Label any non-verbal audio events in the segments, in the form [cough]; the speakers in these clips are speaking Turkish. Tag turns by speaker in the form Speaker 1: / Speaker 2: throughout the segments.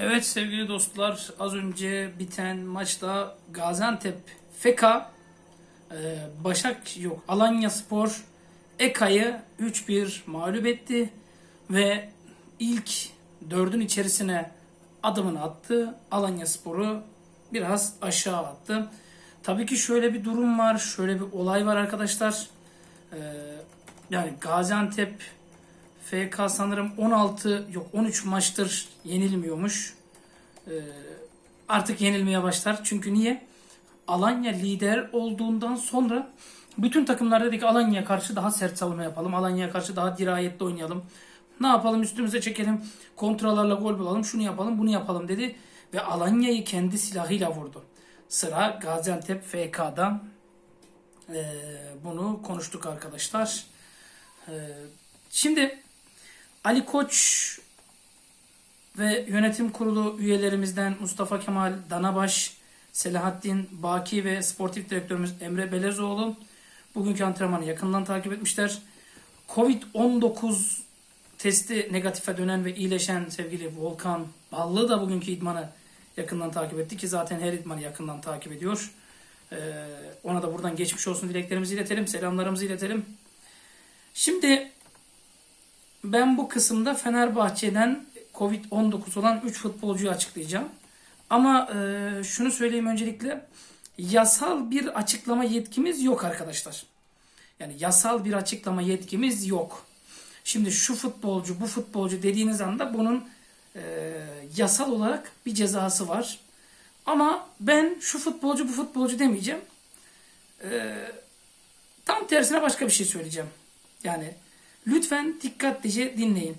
Speaker 1: Evet sevgili dostlar az önce biten maçta Gaziantep Feka e, Başak yok Alanya Spor Eka'yı 3-1 mağlup etti ve ilk dördün içerisine adımını attı. Alanya Spor'u biraz aşağı attı. Tabii ki şöyle bir durum var, şöyle bir olay var arkadaşlar. E, yani Gaziantep FK sanırım 16 yok 13 maçtır yenilmiyormuş. Ee, artık yenilmeye başlar. Çünkü niye? Alanya lider olduğundan sonra bütün takımlar dedi ki Alanya'ya karşı daha sert savunma yapalım. Alanya'ya karşı daha dirayetli oynayalım. Ne yapalım üstümüze çekelim. Kontralarla gol bulalım. Şunu yapalım bunu yapalım dedi. Ve Alanya'yı kendi silahıyla vurdu. Sıra Gaziantep FK'da. Ee, bunu konuştuk arkadaşlar. Ee, şimdi Ali Koç ve yönetim kurulu üyelerimizden Mustafa Kemal Danabaş, Selahattin Baki ve sportif direktörümüz Emre Belezoğlu bugünkü antrenmanı yakından takip etmişler. Covid-19 testi negatife dönen ve iyileşen sevgili Volkan Ballı da bugünkü idmanı yakından takip etti ki zaten her idmanı yakından takip ediyor. Ee, ona da buradan geçmiş olsun dileklerimizi iletelim, selamlarımızı iletelim. Şimdi ben bu kısımda Fenerbahçe'den Covid-19 olan 3 futbolcuyu açıklayacağım. Ama e, şunu söyleyeyim öncelikle. Yasal bir açıklama yetkimiz yok arkadaşlar. Yani yasal bir açıklama yetkimiz yok. Şimdi şu futbolcu, bu futbolcu dediğiniz anda bunun e, yasal olarak bir cezası var. Ama ben şu futbolcu, bu futbolcu demeyeceğim. E, tam tersine başka bir şey söyleyeceğim. Yani Lütfen dikkatlice dinleyin.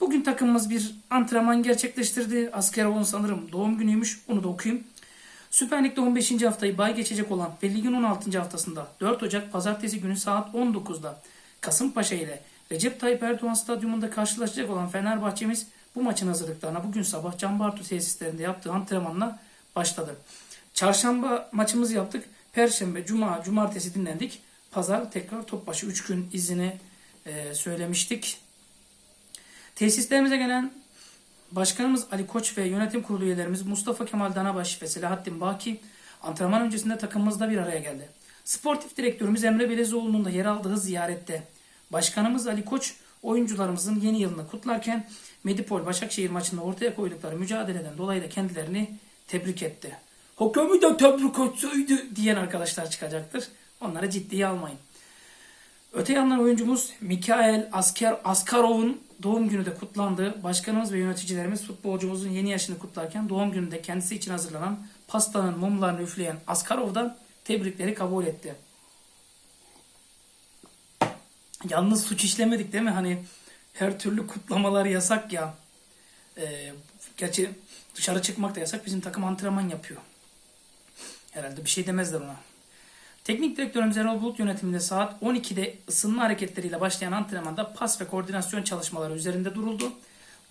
Speaker 1: Bugün takımımız bir antrenman gerçekleştirdi. Askerov'un sanırım doğum günüymüş. Onu da okuyayım. Süper Lig'de 15. haftayı bay geçecek olan ve ligin 16. haftasında 4 Ocak pazartesi günü saat 19'da Kasımpaşa ile Recep Tayyip Erdoğan stadyumunda karşılaşacak olan Fenerbahçemiz bu maçın hazırlıklarına bugün sabah Can Bartu tesislerinde yaptığı antrenmanla başladı. Çarşamba maçımızı yaptık. Perşembe, Cuma, Cumartesi dinlendik. Pazar tekrar Topbaşı 3 gün izini e, söylemiştik. Tesislerimize gelen Başkanımız Ali Koç ve yönetim kurulu üyelerimiz Mustafa Kemal Danabaş ve Selahattin Baki antrenman öncesinde takımımızda bir araya geldi. Sportif direktörümüz Emre Belezoğlu'nun da yer aldığı ziyarette Başkanımız Ali Koç oyuncularımızın yeni yılını kutlarken Medipol Başakşehir maçında ortaya koydukları mücadeleden dolayı da kendilerini tebrik etti. Hakemi de tebrik etseydi diyen arkadaşlar çıkacaktır. Onları ciddiye almayın. Öte yandan oyuncumuz Mikael Asker Askarov'un doğum günü de kutlandı. Başkanımız ve yöneticilerimiz futbolcumuzun yeni yaşını kutlarken doğum gününde kendisi için hazırlanan pastanın mumlarını üfleyen Askarov'dan tebrikleri kabul etti. Yalnız suç işlemedik değil mi? Hani her türlü kutlamalar yasak ya. Ee, gerçi dışarı çıkmak da yasak. Bizim takım antrenman yapıyor. Herhalde bir şey demezler ona. Teknik direktörümüz Erol Bulut yönetiminde saat 12'de ısınma hareketleriyle başlayan antrenmanda pas ve koordinasyon çalışmaları üzerinde duruldu.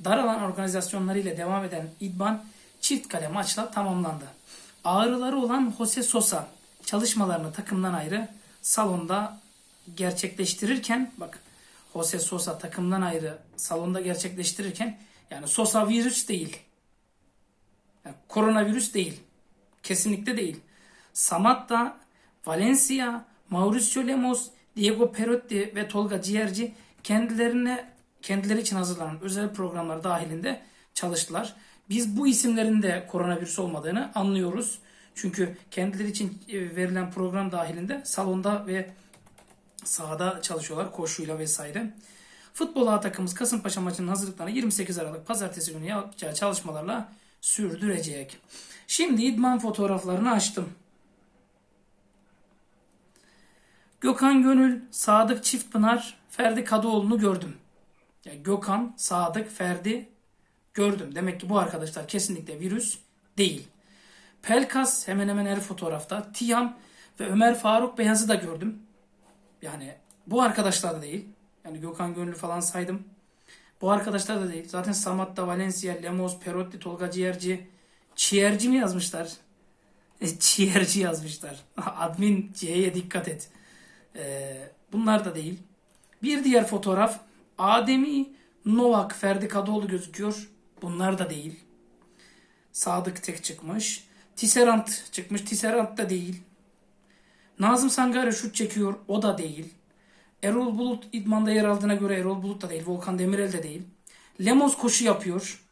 Speaker 1: Dar alan organizasyonları ile devam eden idman çift kale maçla tamamlandı. Ağrıları olan Jose Sosa çalışmalarını takımdan ayrı salonda gerçekleştirirken bak Jose Sosa takımdan ayrı salonda gerçekleştirirken yani Sosa virüs değil. Yani koronavirüs değil. Kesinlikle değil. Samatta Valencia, Mauricio Lemos, Diego Perotti ve Tolga Ciğerci kendilerine kendileri için hazırlanan özel programlar dahilinde çalıştılar. Biz bu isimlerin de koronavirüs olmadığını anlıyoruz. Çünkü kendileri için e, verilen program dahilinde salonda ve sahada çalışıyorlar koşuyla vesaire. Futbol A takımımız Kasımpaşa maçının hazırlıklarını 28 Aralık pazartesi günü yapacağı çalışmalarla sürdürecek. Şimdi idman fotoğraflarını açtım. Gökhan Gönül, Sadık Çiftpınar, Ferdi Kadıoğlu'nu gördüm. Yani Gökhan, Sadık, Ferdi gördüm. Demek ki bu arkadaşlar kesinlikle virüs değil. Pelkas hemen hemen her fotoğrafta. Tiyam ve Ömer Faruk Beyaz'ı da gördüm. Yani bu arkadaşlar da değil. Yani Gökhan Gönül falan saydım. Bu arkadaşlar da değil. Zaten Samat'ta Valencia, Lemos, Perotti, Tolga Ciğerci, Ciğerci mi yazmışlar? Ciğerci yazmışlar. [laughs] Admin C'ye dikkat et. Ee, bunlar da değil. Bir diğer fotoğraf Ademi Novak Ferdi Kadıoğlu gözüküyor. Bunlar da değil. Sadık Tek çıkmış. Tisserand çıkmış. Tisserand da değil. Nazım Sangare şut çekiyor. O da değil. Erol Bulut idmanda yer aldığına göre Erol Bulut da değil. Volkan Demirel de değil. Lemos koşu yapıyor.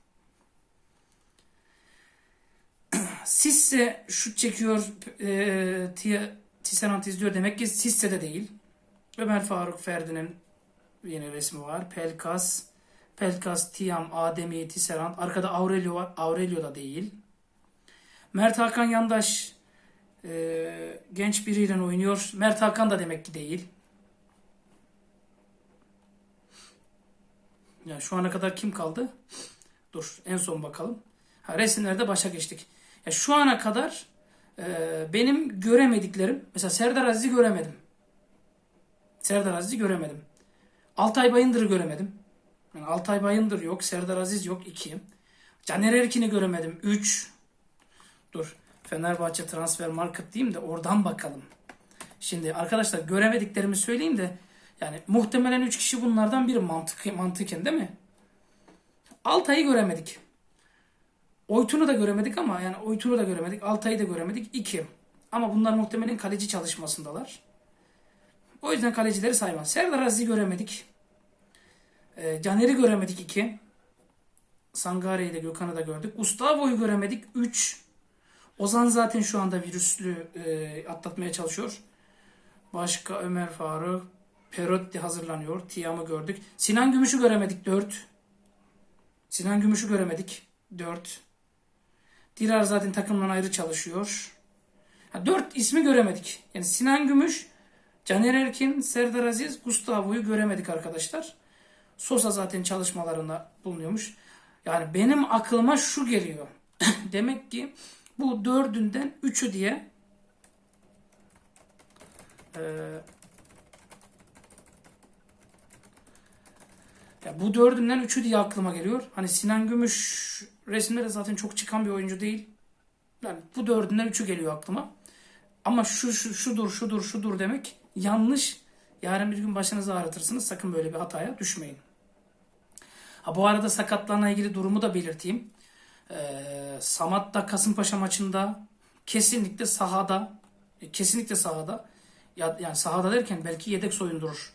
Speaker 1: [clears throat] Sisse şut çekiyor. E, Tisserand izliyor. Demek ki Sisse de değil. Ömer Faruk Ferdi'nin yine resmi var. Pelkas, Pelkas, Tiam, Ademi, Tisserand. Arkada Aurelio var. Aurelio da değil. Mert Hakan Yandaş e, genç biriyle oynuyor. Mert Hakan da demek ki değil. Ya şu ana kadar kim kaldı? Dur en son bakalım. Ha, resimlerde başa geçtik. Ya şu ana kadar e, benim göremediklerim mesela Serdar Aziz'i göremedim. Serdar Aziz'i göremedim. Altay Bayındır'ı göremedim. Yani Altay Bayındır yok. Serdar Aziz yok. 2. Caner Erkin'i göremedim. 3. Dur. Fenerbahçe Transfer Market diyeyim de oradan bakalım. Şimdi arkadaşlar göremediklerimi söyleyeyim de yani muhtemelen 3 kişi bunlardan biri mantık, mantıken değil mi? Altay'ı göremedik. Oytun'u da göremedik ama yani Oytun'u da göremedik. Altay'ı da göremedik. 2. Ama bunlar muhtemelen kaleci çalışmasındalar. O yüzden kalecileri saymaz. Serdar Aziz'i göremedik. E, Caner'i göremedik 2. Sangare'yi de Gökhan'ı da gördük. Gustavo'yu göremedik 3. Ozan zaten şu anda virüslü e, atlatmaya çalışıyor. Başka Ömer Faruk. Perotti hazırlanıyor. Tiam'ı gördük. Sinan Gümüş'ü göremedik 4. Sinan Gümüş'ü göremedik 4. Dirar zaten takımdan ayrı çalışıyor. Ha, 4 ismi göremedik. Yani Sinan Gümüş, Caner Erkin, Serdar Aziz, Gustavo'yu göremedik arkadaşlar. Sosa zaten çalışmalarında bulunuyormuş. Yani benim aklıma şu geliyor. [clears throat] Demek ki bu dördünden üçü diye e, ya bu dördünden üçü diye aklıma geliyor. Hani Sinan Gümüş resimde de zaten çok çıkan bir oyuncu değil. Yani bu dördünden üçü geliyor aklıma. Ama şu, şu şudur şudur şudur demek yanlış. Yarın bir gün başınızı ağrıtırsınız. Sakın böyle bir hataya düşmeyin. Ha, bu arada sakatlarla ilgili durumu da belirteyim. Ee, Samat da Kasımpaşa maçında kesinlikle sahada e, kesinlikle sahada ya, yani sahada derken belki yedek soyundurur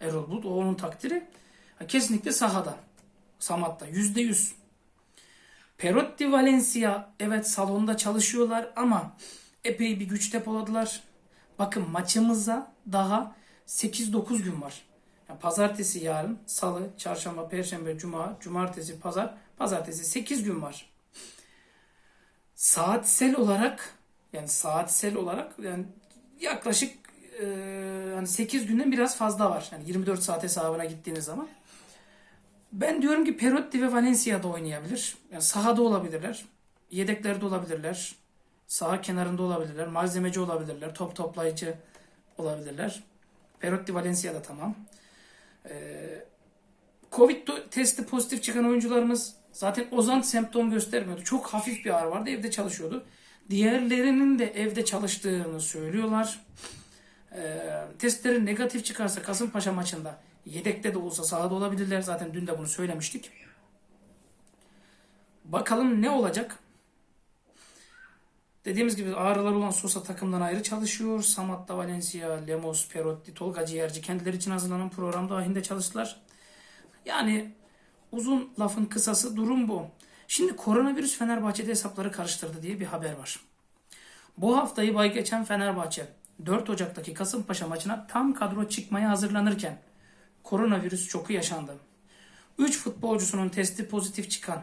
Speaker 1: Erol Bulut. O onun takdiri. Ha, kesinlikle sahada. Samat'ta. Yüzde yüz. Perotti Valencia evet salonda çalışıyorlar ama epey bir güç depoladılar. Bakın maçımıza daha 8-9 gün var. Yani pazartesi yarın, salı, çarşamba, perşembe, cuma, cumartesi, pazar, pazartesi 8 gün var. Saatsel olarak yani saatsel olarak yani yaklaşık e, hani 8 günden biraz fazla var. Yani 24 saat hesabına gittiğiniz zaman. Ben diyorum ki Perotti ve Valencia'da oynayabilir. Yani sahada olabilirler. Yedeklerde olabilirler. Saha kenarında olabilirler. Malzemeci olabilirler. Top toplayıcı olabilirler. Perotti Valencia'da tamam. Ee, Covid testi pozitif çıkan oyuncularımız zaten Ozan semptom göstermiyordu. Çok hafif bir ağrı vardı. Evde çalışıyordu. Diğerlerinin de evde çalıştığını söylüyorlar. Ee, testleri negatif çıkarsa Kasımpaşa maçında yedekte de olsa sahada olabilirler. Zaten dün de bunu söylemiştik. Bakalım ne olacak? Dediğimiz gibi ağrılar olan Sosa takımdan ayrı çalışıyor. Samatta, Valencia, Lemos, Perotti, Tolga Ciğerci kendileri için hazırlanan program dahilinde çalıştılar. Yani uzun lafın kısası durum bu. Şimdi koronavirüs Fenerbahçe'de hesapları karıştırdı diye bir haber var. Bu haftayı bay geçen Fenerbahçe 4 Ocak'taki Kasımpaşa maçına tam kadro çıkmaya hazırlanırken koronavirüs çoku yaşandı. 3 futbolcusunun testi pozitif çıkan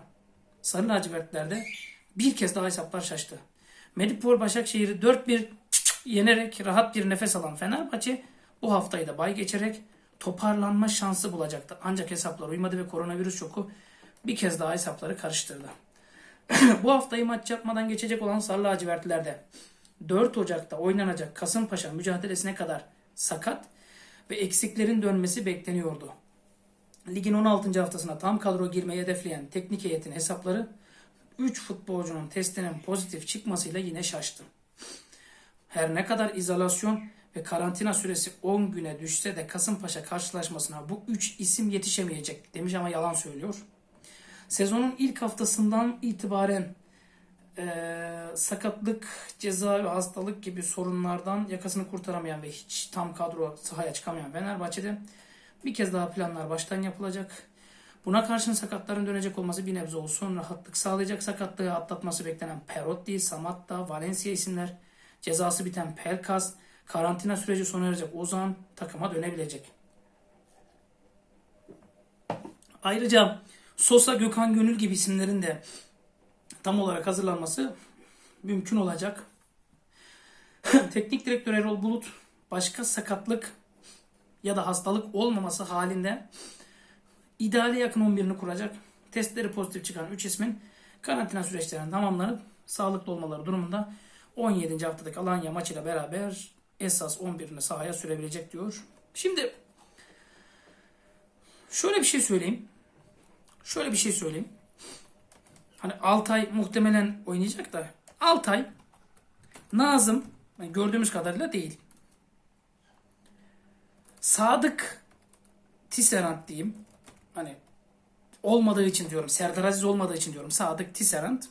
Speaker 1: Sarı lacivertlerde bir kez daha hesaplar şaştı. Medipol Başakşehir'i 4-1 yenerek rahat bir nefes alan Fenerbahçe bu haftayı da bay geçerek toparlanma şansı bulacaktı. Ancak hesaplar uymadı ve koronavirüs şoku bir kez daha hesapları karıştırdı. [clears throat] bu haftayı maç yapmadan geçecek olan Sarı lacivertlerde 4 Ocak'ta oynanacak Kasımpaşa mücadelesine kadar sakat ve eksiklerin dönmesi bekleniyordu. Ligin 16. haftasına tam kadro girmeyi hedefleyen teknik heyetin hesapları 3 futbolcunun testinin pozitif çıkmasıyla yine şaştı. Her ne kadar izolasyon ve karantina süresi 10 güne düşse de Kasımpaşa karşılaşmasına bu 3 isim yetişemeyecek demiş ama yalan söylüyor. Sezonun ilk haftasından itibaren Ee, sakatlık, ceza ve hastalık gibi sorunlardan yakasını kurtaramayan ve hiç tam kadro sahaya çıkamayan Fenerbahçe'de bir kez daha planlar baştan yapılacak. Buna karşın sakatların dönecek olması bir nebze olsun rahatlık sağlayacak. Sakatlığı atlatması beklenen Perotti, Samatta, Valencia isimler. Cezası biten Pelkas, karantina süreci sona erecek Ozan takıma dönebilecek. Ayrıca Sosa, Gökhan Gönül gibi isimlerin de tam olarak hazırlanması mümkün olacak. [laughs] Teknik direktör Erol Bulut başka sakatlık ya da hastalık olmaması halinde ideale yakın 11'ini kuracak. Testleri pozitif çıkan 3 ismin karantina süreçlerinin tamamlanıp sağlıklı olmaları durumunda 17. haftadaki Alanya maçıyla beraber esas 11'ini sahaya sürebilecek diyor. Şimdi şöyle bir şey söyleyeyim. Şöyle bir şey söyleyeyim. Hani Altay muhtemelen oynayacak da Altay Nazım gördüğümüz kadarıyla değil. Sadık Tisserant diyeyim. Hani olmadığı için diyorum. Serdar Aziz olmadığı için diyorum. Sadık Tisserant.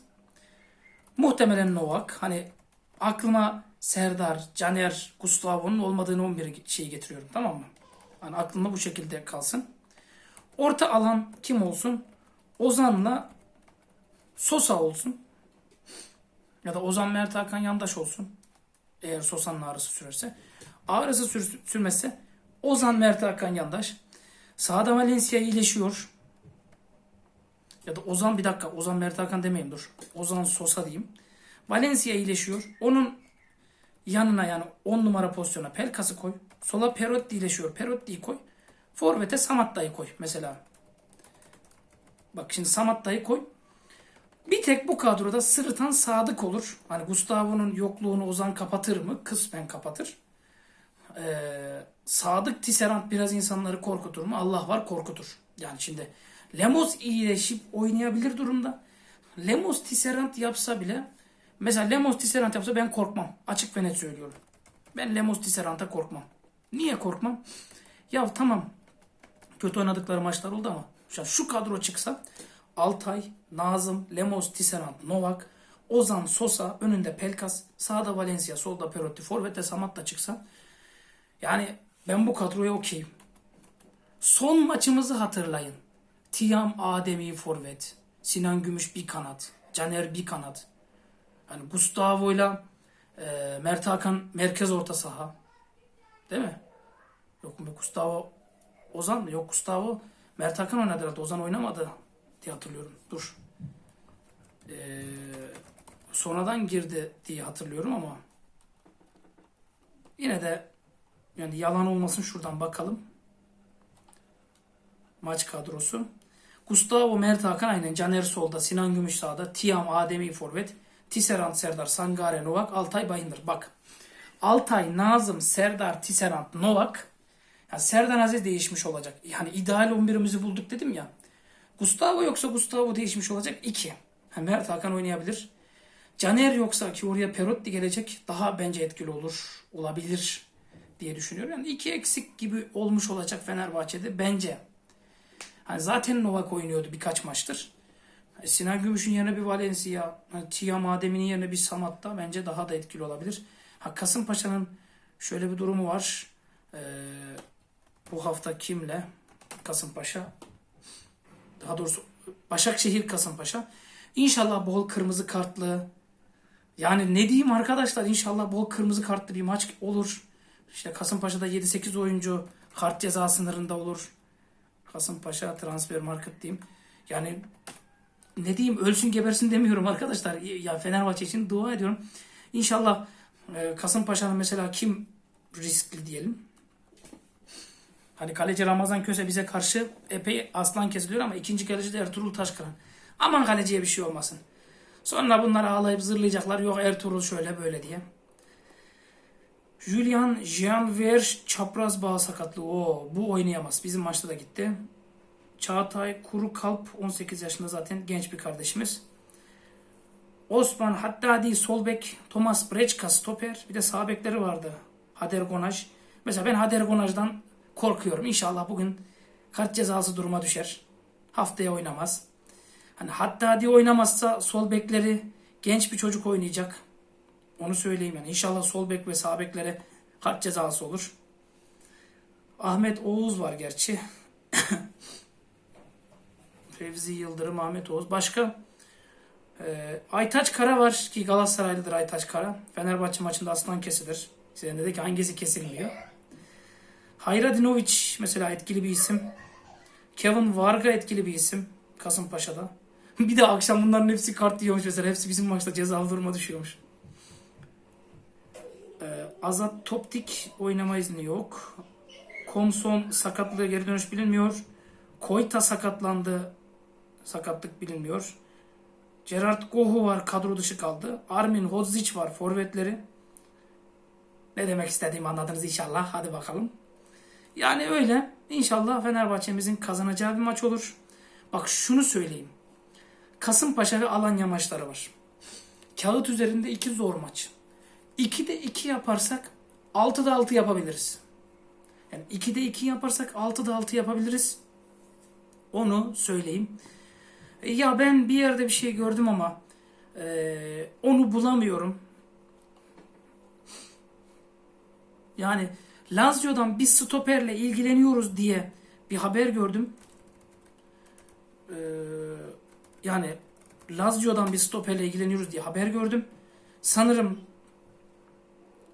Speaker 1: Muhtemelen Novak. Hani aklıma Serdar, Caner, Gustavo'nun olmadığını 11 şeyi getiriyorum. Tamam mı? Hani aklımda bu şekilde kalsın. Orta alan kim olsun? Ozan'la Sosa olsun. Ya da Ozan Mert Hakan yandaş olsun. Eğer Sosa'nın ağrısı sürerse. Ağrısı sür, sürmezse Ozan Mert Hakan yandaş. Sağda Valencia iyileşiyor. Ya da Ozan bir dakika. Ozan Mert Hakan demeyeyim dur. Ozan Sosa diyeyim. Valencia iyileşiyor. Onun yanına yani 10 numara pozisyona Pelkas'ı koy. Sola Perotti iyileşiyor. Perotti'yi koy. Forvet'e Samatta'yı koy mesela. Bak şimdi Samatta'yı koy. Bir tek bu kadroda sırıtan Sadık olur. Hani Gustavo'nun yokluğunu Ozan kapatır mı? Kısmen kapatır. Ee, Sadık Tisserand biraz insanları korkutur mu? Allah var korkutur. Yani şimdi Lemos iyileşip oynayabilir durumda. Lemos Tisserand yapsa bile mesela Lemos Tisserand yapsa ben korkmam. Açık ve net söylüyorum. Ben Lemos Tisserand'a korkmam. Niye korkmam? Ya tamam kötü oynadıkları maçlar oldu ama şu kadro çıksa Altay, Nazım, Lemos, Tisserand, Novak, Ozan, Sosa, önünde Pelkas, sağda Valencia, solda Perotti, Forvet'te Samatta çıksa yani ben bu kadroya okeyim. Son maçımızı hatırlayın. Tiam Ademi forvet, Sinan Gümüş bir kanat, Caner bir kanat. Yani Gustavo'yla e, Mert Hakan merkez orta saha. Değil mi? Yok mu Gustavo Ozan mı? Yok Gustavo Mert Hakan oynadı herhalde. Ozan oynamadı diye hatırlıyorum. Dur. Ee, sonradan girdi diye hatırlıyorum ama yine de yani yalan olmasın şuradan bakalım. Maç kadrosu. Gustavo Mert Hakan aynen. Caner solda. Sinan Gümüş sağda. Tiam Ademi forvet. Tisserand Serdar Sangare Novak. Altay Bayındır. Bak. Altay, Nazım, Serdar, Tisserand, Novak. Yani Serdar Aziz değişmiş olacak. Yani ideal 11'imizi bulduk dedim ya. Gustavo yoksa Gustavo değişmiş olacak 2. Yani Mert Hakan oynayabilir. Caner yoksa ki oraya Perotti gelecek daha bence etkili olur. Olabilir diye düşünüyorum. Yani iki eksik gibi olmuş olacak Fenerbahçe'de bence. Hani zaten Novak oynuyordu birkaç maçtır. Sinan Gümüş'ün yerine bir Valencia, Tiam Adem'in yerine bir Samat'ta bence daha da etkili olabilir. Ha Kasımpaşa'nın şöyle bir durumu var. Ee, bu hafta kimle? Kasımpaşa. Daha doğrusu Başakşehir Kasımpaşa. İnşallah bol kırmızı kartlı. Yani ne diyeyim arkadaşlar inşallah bol kırmızı kartlı bir maç olur. İşte Kasımpaşa'da 7-8 oyuncu kart ceza sınırında olur. Kasımpaşa transfer market diyeyim. Yani ne diyeyim ölsün gebersin demiyorum arkadaşlar. Ya Fenerbahçe için dua ediyorum. İnşallah e, Kasımpaşa'nın mesela kim riskli diyelim. Hani kaleci Ramazan Köse bize karşı epey aslan kesiliyor ama ikinci kaleci de Ertuğrul Taşkıran. Aman kaleciye bir şey olmasın. Sonra bunlar ağlayıp zırlayacaklar. Yok Ertuğrul şöyle böyle diye. Julian Jeanver çapraz bağ sakatlığı. Oo, bu oynayamaz. Bizim maçta da gitti. Çağatay Kuru Kalp 18 yaşında zaten genç bir kardeşimiz. Osman Haddadi sol bek, Thomas Brechka stoper, bir de sağ bekleri vardı. Hader Gonaj. Mesela ben Hader Gonaj'dan korkuyorum. İnşallah bugün kart cezası duruma düşer. Haftaya oynamaz. Hani Haddadi oynamazsa sol bekleri Genç bir çocuk oynayacak. Onu söyleyeyim yani. İnşallah sol bek ve sağ beklere kart cezası olur. Ahmet Oğuz var gerçi. [coughs] Fevzi Yıldırım, Ahmet Oğuz. Başka? Ee, Aytaç Kara var ki Galatasaraylıdır Aytaç Kara. Fenerbahçe maçında aslan kesilir. Sizin dedi ki hangisi kesilmiyor? Hayradinovic mesela etkili bir isim. Kevin Varga etkili bir isim. Kasımpaşa'da. [laughs] bir de akşam bunların hepsi kart yiyormuş mesela. Hepsi bizim maçta cezalı duruma düşüyormuş. Ee, Azat Toptik oynama izni yok. Komson sakatlığı geri dönüş bilinmiyor. Koyta sakatlandı. Sakatlık bilinmiyor. Gerard Gohu var kadro dışı kaldı. Armin Hodzic var forvetleri. Ne demek istediğimi anladınız inşallah. Hadi bakalım. Yani öyle. İnşallah Fenerbahçe'mizin kazanacağı bir maç olur. Bak şunu söyleyeyim. Kasımpaşa ve Alanya maçları var. Kağıt üzerinde iki zor maç. 2'de 2 yaparsak 6'da 6 yapabiliriz. Yani 2'de 2 yaparsak 6'da 6 yapabiliriz. Onu söyleyeyim. E, Ya ben bir yerde bir şey gördüm ama e, onu bulamıyorum. Yani Lazio'dan bir stoperle ilgileniyoruz diye bir haber gördüm. E, yani Lazio'dan bir stoperle ilgileniyoruz diye haber gördüm. Sanırım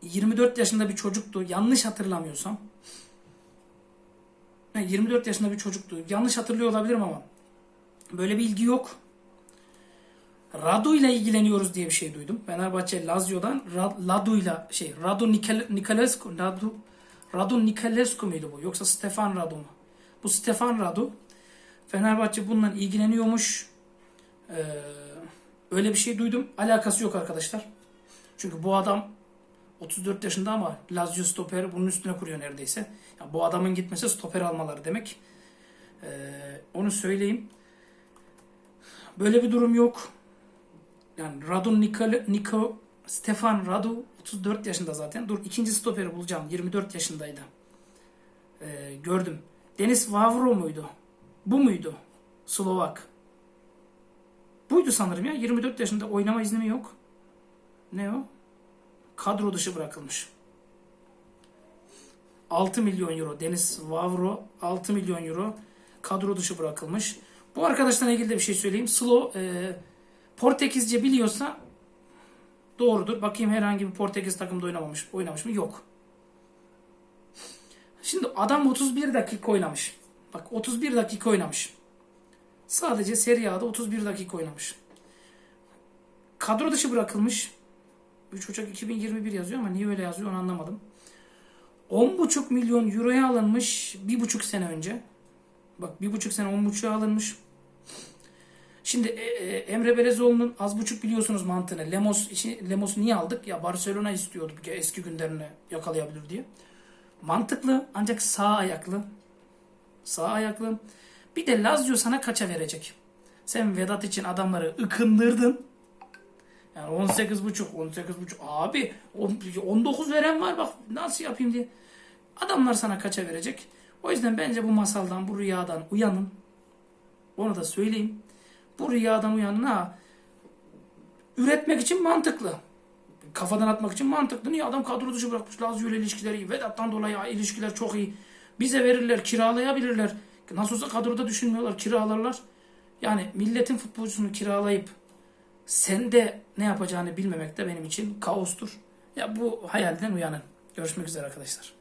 Speaker 1: 24 yaşında bir çocuktu. Yanlış hatırlamıyorsam. Ha, 24 yaşında bir çocuktu. Yanlış hatırlıyor olabilirim ama. Böyle bir ilgi yok. Radu ile ilgileniyoruz diye bir şey duydum. Fenerbahçe Lazio'dan Ra- Ladu ile şey Radu Nikolescu Radu Radu Nikolescu muydu bu yoksa Stefan Radu mu? Bu Stefan Radu. Fenerbahçe bununla ilgileniyormuş. Ee, öyle bir şey duydum. Alakası yok arkadaşlar. Çünkü bu adam 34 yaşında ama Lazio stoper bunun üstüne kuruyor neredeyse. Ya bu adamın gitmesi stoper almaları demek. Ee, onu söyleyeyim. Böyle bir durum yok. Yani Radu Nikol, Niko Stefan Radu 34 yaşında zaten. Dur ikinci stoperi bulacağım. 24 yaşındaydı. Ee, gördüm. Denis Vavro muydu? Bu muydu? Slovak. Buydu sanırım ya. 24 yaşında oynama izni mi yok? Ne o? Kadro dışı bırakılmış. 6 milyon euro. Deniz Vavro 6 milyon euro kadro dışı bırakılmış. Bu arkadaşla ilgili de bir şey söyleyeyim. Slo e, Portekizce biliyorsa doğrudur. Bakayım herhangi bir Portekiz takımda oynamamış, oynamış mı? Yok. Şimdi adam 31 dakika oynamış. Bak 31 dakika oynamış. Sadece Serie A'da 31 dakika oynamış. Kadro dışı bırakılmış. 3 Ocak 2021 yazıyor ama niye öyle yazıyor onu anlamadım. 10,5 milyon euroya alınmış 1,5 sene önce. Bak 1,5 sene 10,5'a alınmış. Şimdi e, e, Emre Belezoğlu'nun az buçuk biliyorsunuz mantığını. Lemos için Lemos niye aldık? Ya Barcelona istiyordu bir kere eski günlerini yakalayabilir diye. Mantıklı ancak sağ ayaklı. Sağ ayaklı. Bir de Lazio sana kaça verecek? Sen Vedat için adamları ıkındırdın. Yani 18 buçuk, 18 buçuk. Abi 19 veren var bak nasıl yapayım diye. Adamlar sana kaça verecek? O yüzden bence bu masaldan, bu rüyadan uyanın. Onu da söyleyeyim. Bu rüyadan uyanın ha. Üretmek için mantıklı. Kafadan atmak için mantıklı. Niye adam kadro dışı bırakmış? Lazio ile ilişkileri iyi. Vedat'tan dolayı ilişkiler çok iyi. Bize verirler, kiralayabilirler. Nasıl olsa kadroda düşünmüyorlar, kiralarlar. Yani milletin futbolcusunu kiralayıp sen de ne yapacağını bilmemek de benim için kaostur. Ya bu hayalden uyanın. Görüşmek üzere arkadaşlar.